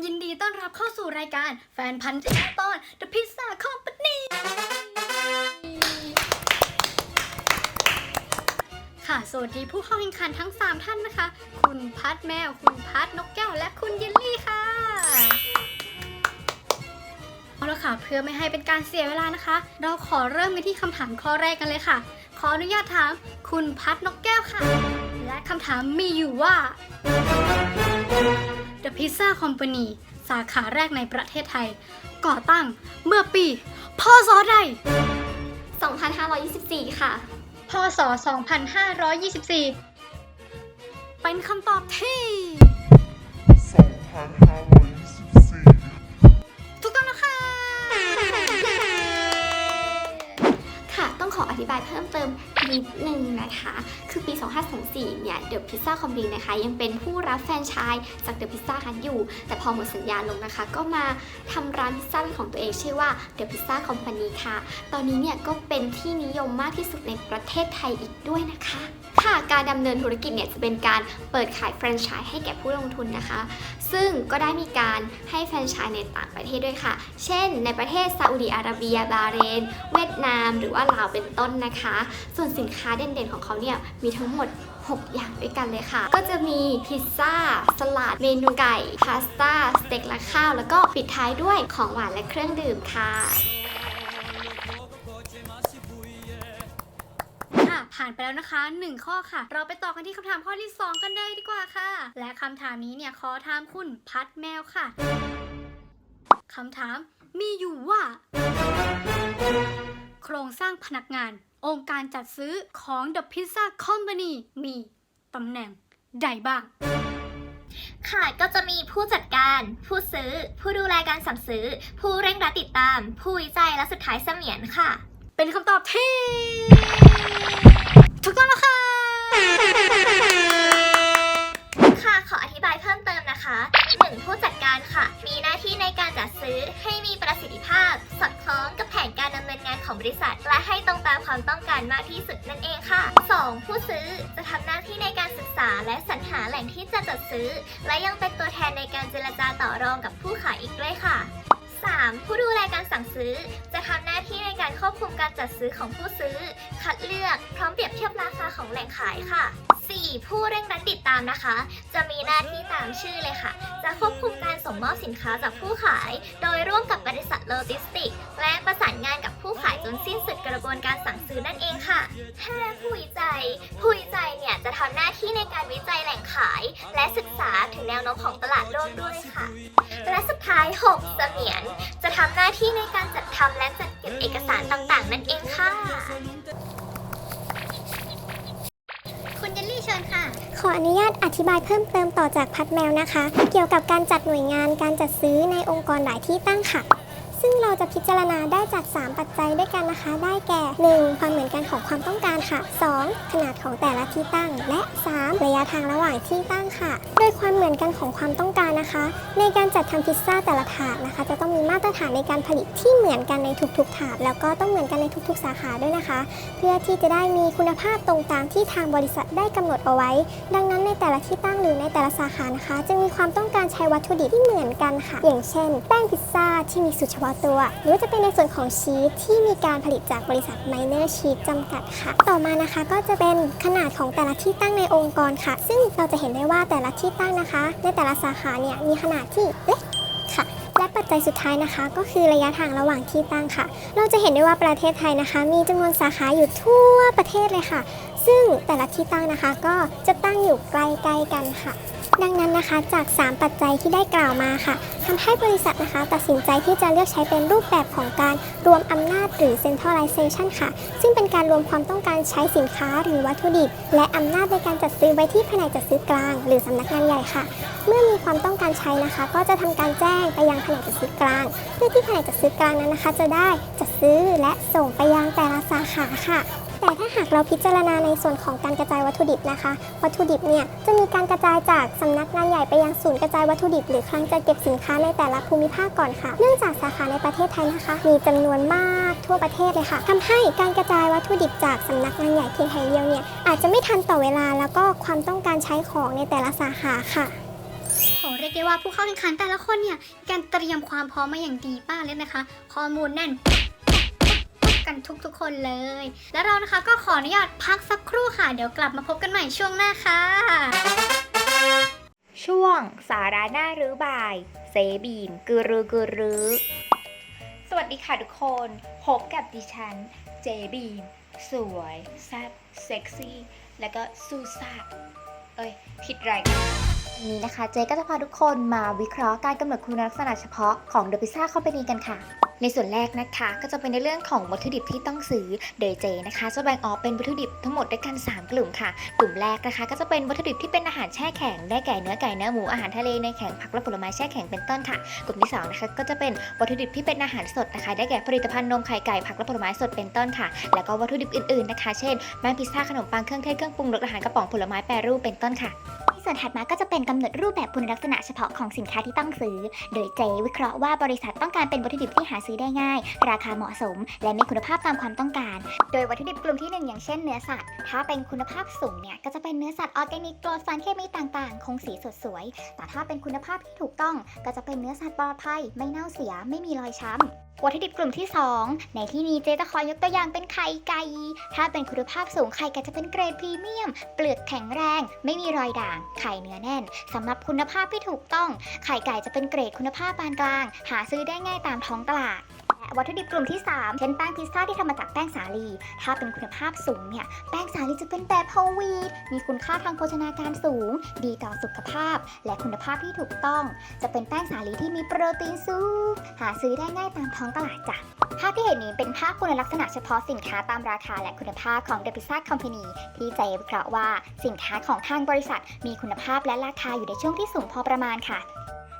ยินดีต้อนรับเข้าสู่รายการแฟนพันธ์แท้ตอน The Pizza Company ค่ะ สวัสดีผู้เข้าแข่งขันทั้ง 3 ท่านนะคะ คุณพัดแมว คุณพัดนกแก้ว และคุณเยลลี่ค่ะเอาละค่ะ เพื่อไม่ให้เป็นการเสียเวลานะคะ เราขอเริ่มกันที่คำถามข้อแรกกันเลยค่ะ ขออนุญาตถามคุณพัดนกแก้วค่ะ และคำถามมีอยู่ว่า The Pizza Company สาขาแรกในประเทศไทย ก่อตั้งเมื่อปี พศใด 2524 ค่ะ พศ 2524 เป็นคำตอบที่ 2524 ถูกต้องแล้วค่ะ ค่ะ ต้องขออธิบายเพิ่มเติม นิดนึงนะคะ คือปี 2524 เนี่ย The Pizza Company นะคะ ยังเป็นผู้รับแฟรนไชส์จาก The Pizza Hut อยู่ แต่พอหมดสัญญาลงนะคะ ก็มาทำร้านพิซซ่าเป็นของตัวเองชื่อว่า The Pizza Company ค่ะ ตอนนี้เนี่ยก็เป็นที่นิยมมากที่สุดในประเทศไทยอีกด้วยนะคะค่ะการดำเนินธุรกิจเนี่ยจะเป็นการเปิดขายแฟรนไชส์ให้แก่ผู้ลงทุนนะคะ ซึ่งก็ได้มีการให้แฟรนไชส์ในต่างประเทศด้วยค่ะ เช่น ในประเทศซาอุดีอาระเบีย บาเรน เวียดนาม หรือว่าลาวเป็นต้นนะคะ ส่วนสินค้าเด่นๆของเขาเนี่ยมีทั้งหมด 6 อย่างด้วยกันเลยค่ะ ก็จะมีพิซซ่า สลัด เมนูไก่ พาสต้า สเต็กและข้าว แล้วก็ปิดท้ายด้วยของหวานและเครื่องดื่มค่ะค่ะผ่านไปแล้วนะคะ 1 ข้อค่ะ เราไปต่อกันที่คำถามข้อที่ 2 กันเลยดีกว่าค่ะ และคำถามนี้เนี่ยขอถามคุณพัดแมวค่ะคำถามมีอยู่ว่า โครงสร้างพนักงาน องค์การจัดซื้อของ The Pizza Company มีตำแหน่งใดบ้าง ค่ะก็จะมีผู้จัดการ ผู้ซื้อ ผู้ดูแลการสั่งซื้อ ผู้เร่งรัดติดตาม ผู้วิจัยและสุดท้ายเสมียนค่ะ เป็นคำตอบที่ถูกต้องแล้วค่ะ ค่ะขออ นะคะ 1. ผู้จัดการค่ะ มีหน้าที่ในการจัดซื้อให้มีประสิทธิภาพ สอดคล้องกับแผนการดำเนินงานของบริษัท และให้ตรงตามความต้องการมากที่สุดนั่นเองค่ะ 2. ผู้ซื้อจะทำหน้าที่ในการศึกษาและสรรหาแหล่งที่จะจัดซื้อ และยังเป็นตัวแทนในการเจรจาต่อรองกับผู้ขายอีกด้วยค่ะ 3. ผู้ดูแลการสั่งซื้อ จะทำหน้าที่ในการควบคุมการจัดซื้อของผู้ซื้อ คัดเลือกพร้อมเปรียบเทียบราคาของแหล่งขายค่ะ 4. ผู้เร่งรัดติดตามนะคะ จะมีหน้าที่ตามชื่อเลยค่ะ จะควบคุมการส่งมอบสินค้าจากผู้ขาย โดยร่วมกับบริษัทโลจิสติก และประสานงานกับผู้ขายจนสิ้นสุดกระบวนการสั่งซื้อนั่นเองค่ะ 5. ผู้วิจัย ผู้วิจัยเนี่ยจะทำหน้าที่ในการวิจัยแหล่งขาย และศึกษาถึงแนวโน้มของตลาดโลกด้วยค่ะ และสุดท้าย 6. เสมียน จะทำหน้าที่ในการจัดทำและจัดเก็บเอกสารต่างๆ นั่นเองค่ะ ลลี่เชิญค่ะ ขออนุญาตอธิบายเพิ่มเติมต่อจากพัดแมวนะคะ เกี่ยวกับการจัดหน่วยงานการจัดซื้อในองค์กรหลายที่ตั้งค่ะ ซึ่งเราจะพิจารณาได้จาก 3 ปัจจัยด้วยกันนะคะ ได้แก่ 1. ความเหมือนกันของความต้องการค่ะ 2. ขนาดของแต่ละที่ตั้ง และ 3. ระยะทางระหว่างที่ตั้งค่ะโดยความเหมือนกันของความต้องการนะคะ ในการจัดทำพิซซ่าแต่ละถาดนะคะ จะต้องมีมาตรฐานในการผลิตที่เหมือนกันในทุกๆถาดแล้วก็ต้องเหมือนกันในทุกๆ สาขาด้วยนะคะ เพื่อที่จะได้มีคุณภาพตรงตามที่ทางบริษัทได้กำหนดเอาไว้ ดังนั้นในแต่ละที่ตั้งหรือในแต่ละสาขานะคะ จะมีความต้องการใช้วัตถุดิบที่เหมือนกันค่ะ อย่างเช่น แป้งพิซซ่าที่มีสูตรเฉพาะตัว หรือจะเป็นในส่วนของชีสที่มีการผลิตจากบริษัทไมเนอร์ชีสจำกัดค่ะ ต่อมานะคะก็จะเป็นขนาดของแต่ละที่ตั้งในองค์กรค่ะ ซึ่งเราจะเห็นได้ว่าแต่ละที่ตั้งนะคะ ในแต่ละสาขาเนี่ยมีขนาดที่เล็กค่ะและปัจจัยสุดท้ายนะคะ ก็คือระยะทางระหว่างที่ตั้งค่ะ เราจะเห็นได้ว่าประเทศไทยนะคะ มีจำนวนสาขาอยู่ทั่วประเทศเลยค่ะ ซึ่งแต่ละที่ตั้งนะคะ ก็จะตั้งอยู่ใกล้ๆกันค่ะ ดังนั้นนะคะจาก 3 ปัจจัยที่ได้กล่าวมาค่ะทำให้บริษัทนะคะตัดสินใจที่จะเลือกใช้เป็นรูปแบบของการรวมอำนาจหรือ centralization ค่ะ ซึ่งเป็นการรวมความต้องการใช้สินค้าหรือวัตถุดิบ และอำนาจในการจัดซื้อไว้ที่แผนกจัดซื้อกลาง หรือสำนักงานใหญ่ค่ะ เมื่อมีความต้องการใช้นะคะ ก็จะทำการแจ้งไปยังแผนกจัดซื้อกลาง เพื่อที่แผนกจัดซื้อกลางนั้นนะคะ จะได้จัดซื้อและส่งไปยังแต่ละสาขาค่ะ แต่ถ้าหากเราพิจารณาในส่วนของการกระจายวัตถุดิบนะคะ วัตถุดิบเนี่ยจะมีการกระจายจากสำนักงานใหญ่ไปยังศูนย์กระจายวัตถุดิบ หรือคลังจัดเก็บสินค้าในแต่ละภูมิภาคก่อนค่ะ เนื่องจากสาขาในประเทศไทยนะคะ มีจำนวนมากทั่วประเทศเลยค่ะทำให้การกระจายวัตถุดิบจากสำนักงานใหญ่เพียงแห่งเดียวเนี่ยอาจจะไม่ทันต่อเวลาแล้วก็ความต้องการใช้ของในแต่ละสาขาค่ะขอเรียกได้ว่าผู้เข้าแข่งขันแต่ละคนเนี่ยการเตรียมความพร้อมมาอย่างดีมากเลยนะคะ ข้อมูลแน่น กันทุกๆ คนเลย แล้วเรานะคะก็ขออนุญาตพักสักครู่ค่ะ เดี๋ยวกลับมาพบกันใหม่ช่วงหน้าค่ะ ช่วงสาระน่ารู้บ่าย เซบีมกุรุกุรุสวัสดีค่ะทุกคนพบกับดิฉัน เจบีมสวยแซ่บเซ็กซี่ แล้วก็ซูซ่าเอ้ย ผิดรายการวันนี้นะคะ เจก็จะพาทุกคนมาวิเคราะห์การกำหนดคุณลักษณะเฉพาะของ The Pizza Company กันค่ะ ในส่วนแรกนะคะก็จะเป็นในเรื่องของวัตถุดิบที่ต้องซื้อโดยเจนะคะ จะแบ่งออกเป็นวัตถุดิบทั้งหมดด้วยกัน 3 กลุ่มค่ะ กลุ่มแรกนะคะ ก็จะเป็นวัตถุดิบที่เป็นอาหารแช่แข็งได้แก่เนื้อไก่เนื้อหมูอาหารทะเลในแข็งผักและผลไม้แช่แข็งเป็นต้นค่ะ กลุ่มที่สองนะคะก็จะเป็นวัตถุดิบที่เป็นอาหารสดนะคะ ได้แก่ผลิตภัณฑ์นมไข่ไก่ผักและผลไม้สดเป็นต้นค่ะ แล้วก็วัตถุดิบอื่นๆนะคะ เช่นแป้งพิซซ่าขนมปังเครื่องเทศเครื่องปรุงรสอาหารกระป๋องผลไม้แปรรูปเป็นต้นค่ะ ส่วนถัดมาก็จะเป็นกำหนดรูปแบบคุณลักษณะเฉพาะของสินค้าที่ต้องซื้อ โดยเจวิเคราะห์ว่าบริษัทต้องการเป็นวัตถุดิบที่หาซื้อได้ง่าย ราคาเหมาะสม และมีคุณภาพตามความต้องการ โดยวัตถุดิบกลุ่มที่หนึ่งอย่างเช่นเนื้อสัตว์ ถ้าเป็นคุณภาพสูงเนี่ยก็จะเป็นเนื้อสัตว์ออร์แกนิกปลอดสารเคมีต่างๆ คงสีสดสวย แต่ถ้าเป็นคุณภาพที่ถูกต้อง ก็จะเป็นเนื้อสัตว์ปลอดภัย ไม่เน่าเสีย ไม่มีรอยช้ำวัตถุดิบกลุ่มที่ 2 ในที่นี้เจจะขอยกตัวอย่างเป็นไข่ไก่ ถ้าเป็นคุณภาพสูงไข่ไก่จะเป็นเกรดพรีเมียม เปลือกแข็งแรง ไม่มีรอยด่างไข่เนื้อแน่นสำหรับคุณภาพที่ถูกต้อง ไข่ไก่จะเป็นเกรดคุณภาพปานกลาง หาซื้อได้ง่ายตามท้องตลาด วัตถุดิบกลุ่มที่ 3 เช่นแป้งพิซซ่าที่ทำมาจากแป้งสาลี ถ้าเป็นคุณภาพสูงเนี่ย แป้งสาลีจะเป็นแบบโฮลวีตมีคุณค่าทางโภชนาการสูง ดีต่อสุขภาพ และคุณภาพที่ถูกต้อง จะเป็นแป้งสาลีที่มีโปรตีนสูง หาซื้อได้ง่ายตามท้องตลาดจ้ะภาพที่เห็นนี้เป็นภาพคุณลักษณะเฉพาะสินค้าตามราคาและคุณภาพของ The Pizza Company ที่ใจวิเคราะห์ว่าสินค้าของทางบริษัท มีคุณภาพและราคาอยู่ในช่วงที่สูงพอประมาณค่ะ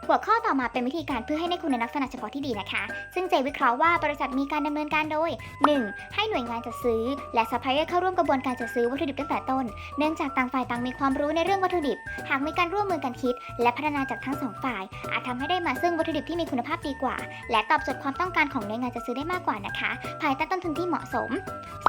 หัวข้อต่อมาเป็นวิธีการเพื่อให้ได้คุณในลักษณะเฉพาะที่ดีนะคะ ซึ่งเจวิเคราะห์ว่าบริษัทมีการดำเนินการโดย 1. ให้หน่วยงานจัดซื้อ และซัพพลายเออร์เข้าร่วมกระบวนการจัดซื้อวัตถุดิบตั้งแต่ต้น เนื่องจากต่างฝ่ายต่างมีความรู้ในเรื่องวัตถุดิบ หากมีการร่วมมือกันคิด และพัฒนาจากทั้งสองฝ่าย อาจทำให้ได้มาซึ่งวัตถุดิบที่มีคุณภาพดีกว่า และตอบโจทย์ความต้องการของหน่วยงานจัดซื้อได้มากกว่านะคะ ภายใต้ต้นทุนที่เหมาะสม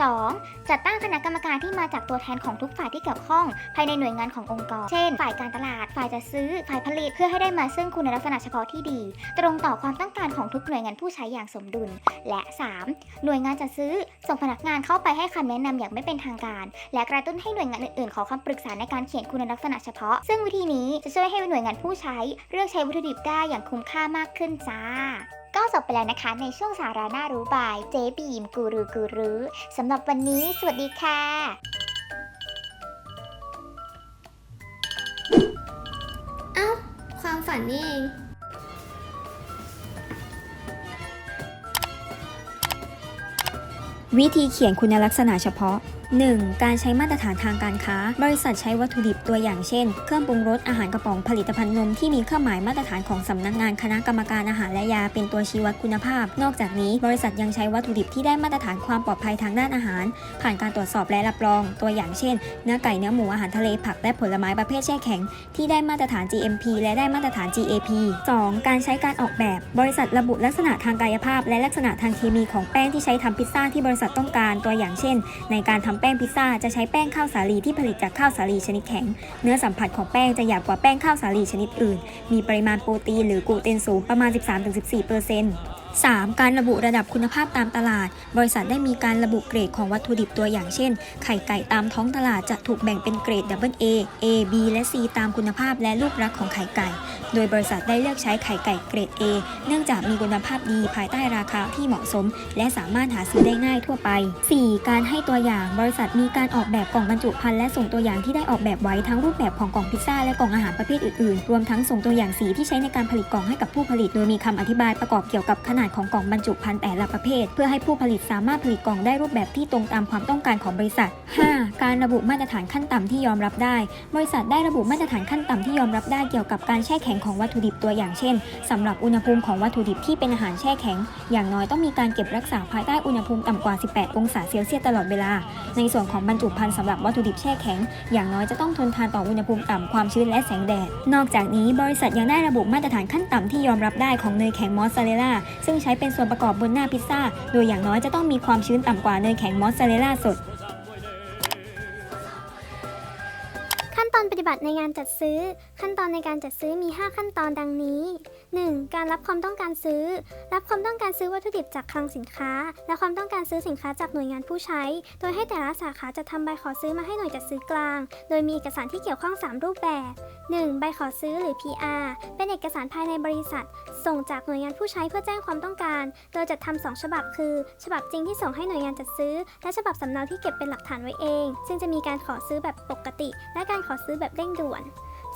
2. จัดตั้งคณะกรรมการที่มาจากตัวแทนของทุกฝ่ายที่เกี่ยวข้อง ภายในหน่วยงานขององค์กร เช่น ฝ่ายการตลาด ฝ่ายจัดซื้อ ฝ่ายผลิต เพื่อให้ได้มาซึ่งคุณลักษณะเฉพาะที่ดี ตรงต่อความต้องการของทุกหน่วยงานผู้ใช้อย่างสมดุล และ 3. หน่วยงานจัดซื้อ ส่งพนักงานเข้าไปให้คำแนะนำอย่างไม่เป็นทางการ และกระตุ้นให้หน่วยงานอื่นๆ ขอคำปรึกษาในการเขียนคุณลักษณะเฉพาะ ซึ่งวิธีนี้จะช่วยให้หน่วยงานผู้ใช้เลือกใช้วัตถุดิบได้อย่างคุ้มค่ามากขึ้นจ้าก็จบไปแล้วนะคะในช่วงสาระน่ารู้บายเจ๊บีมกูรูกูรูสำหรับวันนี้ สวัสดีค่ะันนี่เอง วิธีเขียนคุณลักษณะเฉพาะ 1. การใช้มาตรฐานทางการค้า บริษัทใช้วัตถุดิบตัวอย่างเช่น เครื่องปรุงรสอาหารกระป๋องผลิตภัณฑ์นมที่มีเครื่องหมายมาตรฐานของสำนักงานคณะกรรมการอาหารและยาเป็นตัวชี้วัดคุณภาพ นอกจากนี้ บริษัทยังใช้วัตถุดิบที่ได้มาตรฐานความปลอดภัยทางด้านอาหาร ผ่านการตรวจสอบและรับรอง ตัวอย่างเช่น เนื้อไก่เนื้อหมูอาหารทะเลผักและผลไม้ประเภทแช่แข็ง ที่ได้มาตรฐาน GMP และได้มาตรฐาน GAP 2. การใช้การออกแบบ บริษัทระบุลักษณะทางกายภาพ และลักษณะทางเคมีของแป้งที่ใช้ทำพิซซ่าที่บริษัทต้องการ ตัวอย่างเช่น ในการทำแป้งพิซซ่าจะใช้แป้งข้าวสาลีที่ผลิตจากข้าวสาลีชนิดแข็ง เนื้อสัมผัสของแป้งจะหยาบกว่าแป้งข้าวสาลีชนิดอื่น มีปริมาณโปรตีนหรือกลูเตนสูงประมาณ 13-14% 3. การระบุระดับคุณภาพตามตลาด บริษัทได้มีการระบุเกรดของวัตถุดิบตัวอย่างเช่น ไข่ไก่ตามท้องตลาดจะถูกแบ่งเป็นเกรด AA A B และ C ตามคุณภาพและรูปลักษณ์ของไข่ไก่ โดยบริษัทได้เลือกใช้ไข่ไก่เกรด A เนื่องจากมีคุณภาพดีภายใต้ราคาที่เหมาะสม และสามารถหาซื้อได้ง่ายทั่วไป 4. การให้ตัวอย่างบริษัทมีการออกแบบกล่องบรรจุภัณฑ์และส่งตัวอย่างที่ได้ออกแบบไว้ทั้งรูปแบบของกล่องพิซซ่าและกล่องอาหารประเภทอื่นๆ รวมทั้งส่งตัวอย่างสีที่ใช้ในการผลิตกล่องให้กับผู้ผลิต โดยมีคำอธิบายประกอบเกี่ยวกับขนาดของกล่องบรรจุภัณฑ์แต่ละประเภท เพื่อให้ผู้ผลิตสามารถผลิตกล่องได้รูปแบบที่ตรงตามความต้องการของบริษัท 5. การระบุมาตรฐานขั้นต่ำที่ยอมรับได้ บริษัทได้ระบุมาตรฐานขั้นต่ำที่ยอมรับได้เกี่ยวกับการแช่แข็งของวัตถุดิบตัวอย่างเช่นสำหรับอุณหภูมิของวัตถุดิบที่เป็นอาหารแช่แข็ง อย่างน้อยต้องมีการเก็บรักษาภายใต้อุณหภูมิต่ำกว่า 18 องศาเซลเซียสตลอดเวลา ในส่วนของบรรจุภัณฑ์สำหรับวัตถุดิบแช่แข็ง อย่างน้อยจะต้องทนทานต่ออุณหภูมิต่ำความชื้นและแสงแดด นอกจากนี้บริษัทยังได้ระบุมาตรฐานขั้นต่ำที่ยอมรับได้ของเนยแข็งมอสซาเรลล่าซึ่งใช้เป็นส่วนประกอบบนหน้าพิซซ่า โดยอย่างน้อยจะต้องมีความชื้นต่ำกว่าเนยแข็งมอสซาเรลล่าสด ขั้นตอนอนปฏิบัติในงานจัดซื้อ ขั้นตอนในการจัดซื้อมี 5 ขั้นตอนดังนี้ 1. การรับความต้องการซื้อ รับความต้องการซื้อวัตถุดิบจากคลังสินค้า และความต้องการซื้อสินค้าจากหน่วยงานผู้ใช้ โดยให้แต่ละสาขาจะทำใบขอซื้อมาให้หน่วยจัดซื้อกลาง โดยมีเอกสารที่เกี่ยวข้อง 3 รูปแบบ 1. ใบขอซื้อหรือ PR เป็นเอกสารภายในบริษัท ส่งจากหน่วยงานผู้ใช้เพื่อแจ้งความต้องการ โดยจัดทำสองฉบับคือ ฉบับจริงที่ส่งให้หน่วยงานจัดซื้อ และฉบับสำเนาที่เก็บเป็นหลักฐานไว้เอง ซึ่งจะมีการขอซื้อแบบปกติ และการขอซื้อแบบเร่งด่วน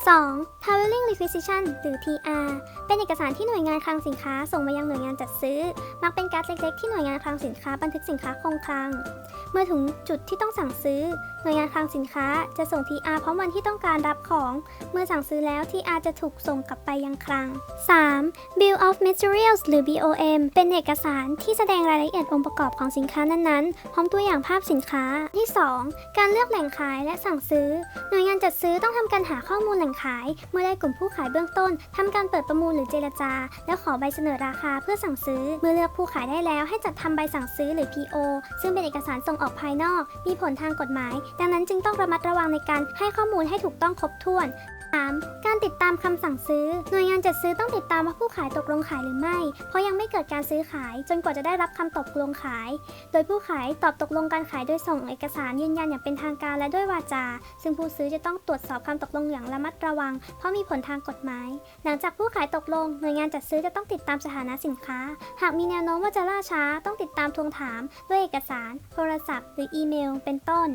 2. Traveling Requisition หรือ TR เป็นเอกสารที่หน่วยงานคลังสินค้าส่งมายังหน่วยงานจัดซื้อ มักเป็นการ์ดเล็กๆ ที่หน่วยงานคลังสินค้าบันทึกสินค้าคงคลัง เมื่อถึงจุดที่ต้องสั่งซื้อ หน่วยงานคลังสินค้าจะส่ง TR พร้อมวันที่ต้องการรับของ เมื่อสั่งซื้อแล้ว TR จะถูกส่งกลับไปยังคลัง 3. Bill of Materials หรือ BOM เป็นเอกสารที่แสดงรายละเอียดองค์ประกอบของสินค้านั้นๆ พร้อมตัวอย่างภาพสินค้าที่ 2. การเลือกแหล่งขายและสั่งซื้อ หน่วยงานจัดซื้อต้องทำการหาข้อมูลแหล่งขาย เมื่อได้กลุ่มผู้ขายเบื้องต้นทำการเปิดประมูลหรือเจรจา แล้วขอใบเสนอราคาเพื่อสั่งซื้อ เมื่อเลือกผู้ขายได้แล้วให้จัดทำใบสั่งซื้อหรือ PO ซึ่งเป็นเอกสารส่งออกภายนอก มีผลทางกฎหมาย ดังนั้นจึงต้องระมัดระวังในการให้ข้อมูลให้ถูกต้องครบถ้วน 3. การติดตามคำสั่งซื้อ หน่วยงานจัดซื้อต้องติดตามว่าผู้ขายตกลงขายหรือไม่ เพราะยังไม่เกิดการซื้อขาย จนกว่าจะได้รับคำตกลงขาย โดยผู้ขายตอบตกลงการขายโดยส่งเอกสารยืนยันอย่างเป็นทางการและด้วยวาจา ซึ่งผู้ซื้อจะต้องตรวจสอบคำตกลงอย่างระมัดระวัง เพราะมีผลทางกฎหมาย หลังจากผู้ขายตกลง หน่วยงานจัดซื้อจะต้องติดตามสถานะสินค้า หากมีแนวโน้มว่าจะล่าช้า ต้องติดตามทวงถาม ด้วยเอกสาร โทรศัพท์ หรืออีเมล เป็นต้น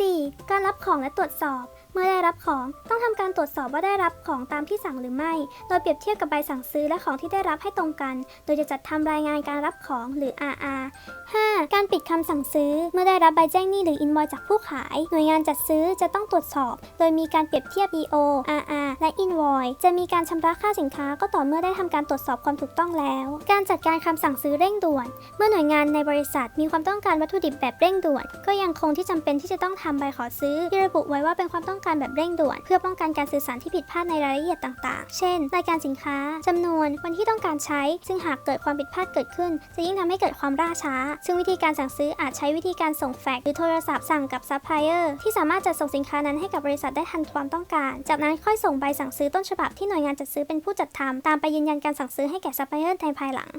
4. การรับของและตรวจสอบ เมื่อได้รับของต้องทำการตรวจสอบว่าได้รับของตามที่สั่งหรือไม่ โดยเปรียบเทียบกับใบสั่งซื้อและของที่ได้รับให้ตรงกัน โดยจะจัดทำรายงานการรับของหรือ RR 5. การปิดคำสั่งซื้อ เมื่อได้รับใบแจ้งหนี้หรืออินวอยจากผู้ขาย หน่วยงานจัดซื้อจะต้องตรวจสอบ โดยมีการเปรียบเทียบ EO RR และ Invoice จะมีการชำระค่าสินค้าก็ต่อเมื่อได้ทำการตรวจสอบความถูกต้องแล้ว การจัดการคำสั่งซื้อเร่งด่วน เมื่อหน่วยงานในบริษัทมีความต้องการวัตถุดิบแบบเร่งด่วน ก็ยังคงที่จำเป็นที่จะต้องทำใบขอซื้อที่ระบุไว้ว่าเป็นความต้องการแบบเร่งด่วน เพื่อป้องกันการสื่อสารที่ผิดพลาดในรายละเอียดต่างๆ เช่น รายการสินค้าจำนวน วันที่ต้องการใช้ ซึ่งหากเกิดความผิดพลาดเกิดขึ้น จะยิ่งทำให้เกิดความล่าช้า ซึ่งวิธีการสั่งซื้ออาจใช้วิธีการส่งแฟกซ์หรือโทรศัพท์สั่งกับซัพพลายเออร์ที่สามารถจัดส่งสินค้านั้นให้กับบริษัทได้ทันความต้องการ จากนั้นค่อยส่งใบสั่งซื้อต้นฉบับที่หน่วยงานจัดซื้อเป็นผู้จัดทำตามไปยืนยันการสั่งซื้อให้แก่ซัพพลายเออร์ในภายหลัง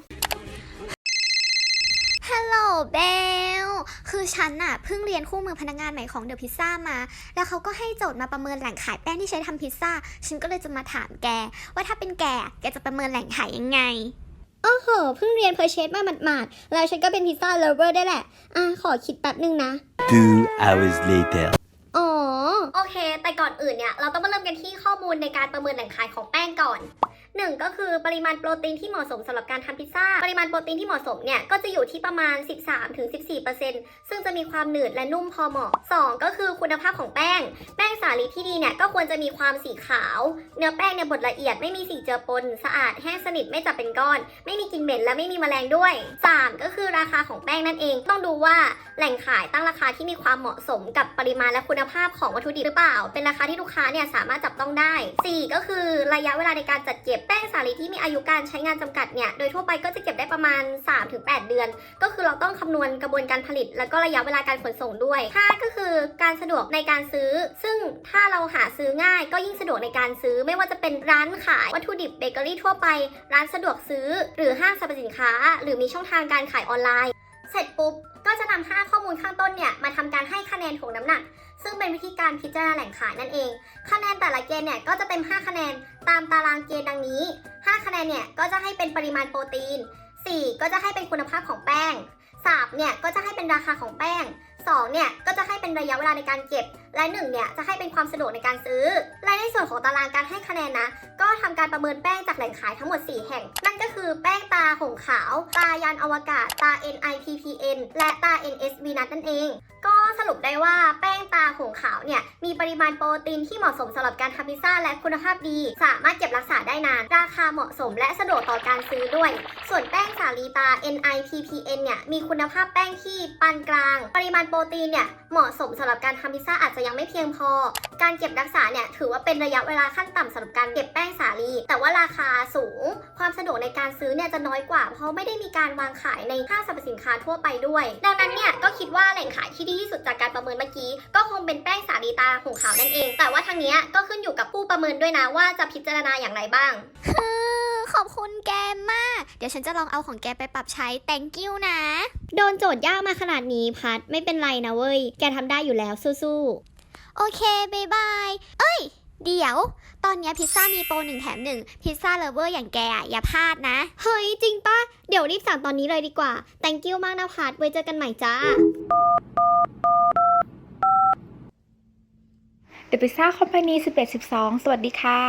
ฮัลโหลเบล คือฉันน่ะเพิ่งเรียนคู่มือพนักงานใหม่ของเดอะพิซซ่ามา แล้วเขาก็ให้โจทย์มาประเมินแหล่งขายแป้งที่ใช้ทำพิซซ่า ฉันก็เลยจะมาถามแก ว่าถ้าเป็นแก แกจะประเมินแหล่งขายยังไงโอ้โห เพิ่งเรียนเพอร์เชสมาหมาดๆ แล้วฉันก็เป็นพิซซ่าเลเวอร์ได้แหละ อะ ขอคิดแป๊บนึงนะ Two hours later. อ๋อ โอเค แต่ก่อนอื่นเนี่ย เราต้องมาเริ่มกันที่ข้อมูลในการประเมินแหล่งขายของแป้งก่อน หนึ่งก็คือปริมาณโปรตีนที่เหมาะสมสำหรับการทำพิซซ่า ปริมาณโปรตีนที่เหมาะสมเนี่ยก็จะอยู่ที่ประมาณ 13-14%ซึ่งจะมีความหนืดและนุ่มพอเหมาะ 2 ก็คือคุณภาพของแป้ง แป้งสาลีที่ดีเนี่ยก็ควรจะมีความสีขาว เนื้อแป้งเนี่ยบดละเอียดไม่มีสีเจือปน สะอาดแห้งสนิทไม่จับเป็นก้อน ไม่มีกลิ่นเหม็นและไม่มีแมลงด้วย 3 ก็คือราคาของแป้งนั่นเอง ต้องดูว่าแหล่งขายตั้งราคาที่มีความเหมาะสมกับปริมาณและคุณภาพของวัตถุดิบหรือเปล่า เป็นราคาที่ลูกค้าเนี่ยสามารถจับต้องได้ 4 ก็คือระยะเวลาในการจัดเก็บแป้งสาลีที่มีอายุการใช้งานจำกัดเนี่ย โดยทั่วไปก็จะเก็บได้ประมาณ 3-8 เดือน ก็คือเราต้องคำนวณกระบวนการผลิต แล้วก็ระยะเวลาการขนส่งด้วย5ก็คือการสะดวกในการซื้อ ซึ่งถ้าเราหาซื้อง่ายก็ยิ่งสะดวกในการซื้อ ไม่ว่าจะเป็นร้านขายวัตถุดิบเบเกอรี่ทั่วไป ร้านสะดวกซื้อ หรือห้างสรรพสินค้า หรือมีช่องทางการขายออนไลน์ เสร็จปุ๊บก็จะนำ5ข้อมูลข้างต้นเนี่ยมาทำการให้คะแนนถ่วงน้ำหนัก ซึ่งเป็นวิธีการพิจารณาแหล่งขายนั่นเอง คะแนนแต่ละเกณฑ์เนี่ยก็จะเต็ม 5 คะแนน ตามตารางเกณฑ์ดังนี้ 5 คะแนนเนี่ยก็จะให้เป็นปริมาณโปรตีน 4 ก็จะให้เป็นคุณภาพของแป้ง 3 เนี่ยก็จะให้เป็นราคาของแป้ง 2 เนี่ยก็จะให้เป็นระยะเวลาในการเก็บและ1เนี่ยจะให้เป็นความสะดวกในการซื้อ และในส่วนของตารางการให้คะแนนนะ ก็ทำการประเมินแป้งจากแหล่งขายทั้งหมด 4 แห่ง นั่นก็คือแป้งตาหงขาว ตายานอวกาศ ตา NIPPN และตา NSV นัทนั่นเอง ก็สรุปได้ว่าแป้งตาหงขาวเนี่ยมีปริมาณโปรตีนที่เหมาะสมสำหรับการทำพิซซ่าและคุณภาพดี สามารถเก็บรักษาได้นาน ราคาเหมาะสมและสะดวกต่อการซื้อด้วย ส่วนแป้งสาลีตา NIPPN เนี่ยมีคุณภาพแป้งที่ปานกลาง ปริมาณโปรตีนเนี่ยเหมาะสมสำหรับการทำพิซซ่าอาจจะจะยังไม่เพียงพอ การเก็บรักษาเนี่ยถือว่าเป็นระยะเวลาขั้นต่ำสำหรับการเก็บแป้งสาลี แต่ว่าราคาสูง ความสะดวกในการซื้อเนี่ยจะน้อยกว่า เพราะไม่ได้มีการวางขายในห้างสรรพสินค้าทั่วไปด้วย ดังนั้นเนี่ยก็คิดว่าแหล่งขายที่ดีที่สุดจากการประเมินเมื่อกี้ ก็คงเป็นแป้งสาลีตาหงขาวนั่นเอง แต่ว่าทางเนี้ยก็ขึ้นอยู่กับผู้ประเมินด้วยนะว่าจะพิจารณาอย่างไรบ้าง ขอบคุณแกมาก เดี๋ยวฉันจะลองเอาของแกไปปรับใช้ thank you นะ โดนโจทย์ยากมาขนาดนี้พัดไม่เป็นไรนะเว้ย แกทำได้อยู่แล้วสู้โอเคบายบาย เอ้ย เดี๋ยว ตอนเนี้ยพิซซ่ามีโปรหนึ่งแถมหนึ่งพิซซ่าเลเวอร์อย่างแกอะอย่าพลาดนะ ๆ เฮ้ย จริงปะเดี๋ยวรีบสั่งตอนนี้เลยดีกว่า thank you มากนะพัดไว้เจอกันใหม่จ้า The Pizza Company 1112 สวัสดีค่ะ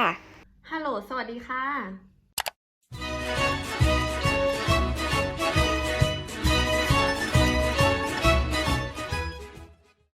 ฮัลโหล สวัสดีค่ะ